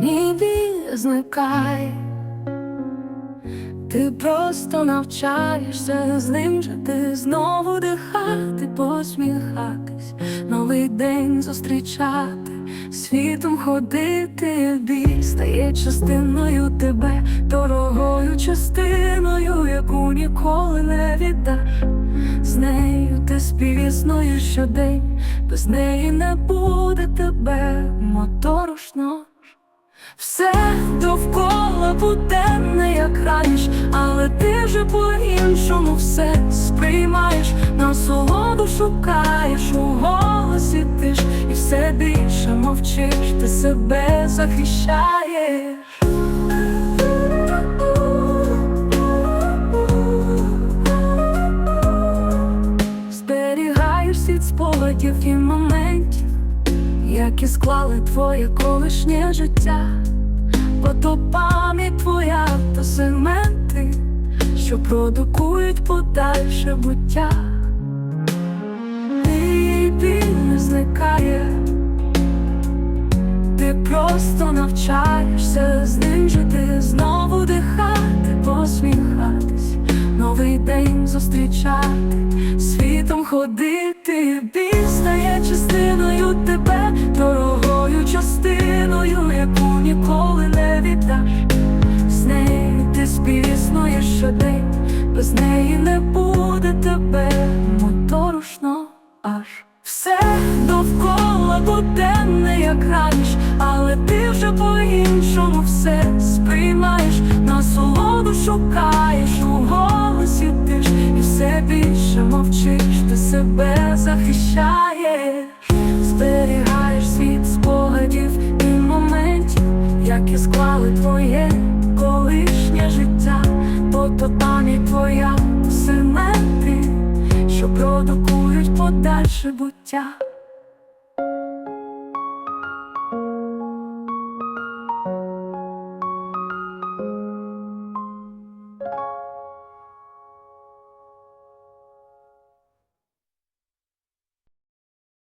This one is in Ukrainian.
ні біль зникає, ти просто навчаєшся з ним жити, знову дихати, посміхатись, новий день зустрічати, світом ходити, біль стає частиною тебе, дорогою частиною, яку ніколи не віддаш. З нею ти співіснуєш щодень, без неї не буде Все довкола буденне, як раніш, але ти вже по-іншому все сприймаєш, насолоду шукаєш у голосі ти ж і все більше мовчиш, ти себе захищаєш. Зберігаєш світ спогадів і моментів, які склали твоє колишнє життя, бо то пам'ять твоя, то сегменти, що продукують подальше буття. І біль не зникає, ти просто навчаєшся з ним жити, знову дихати, посміхатись, новий день зустрічати, світом ходити, неї не буде тебе. Моторошно аж. Все довкола буденне, як раніш, але ти вже по-іншому все сприймаєш, насолоду шукаєш у голосі ти ж і все більше мовчиш, ти себе захищаєш, зберігаєш світ спогадів і моментів, які склали твоє колишнє твоя сегменти, що продукують подальше буття.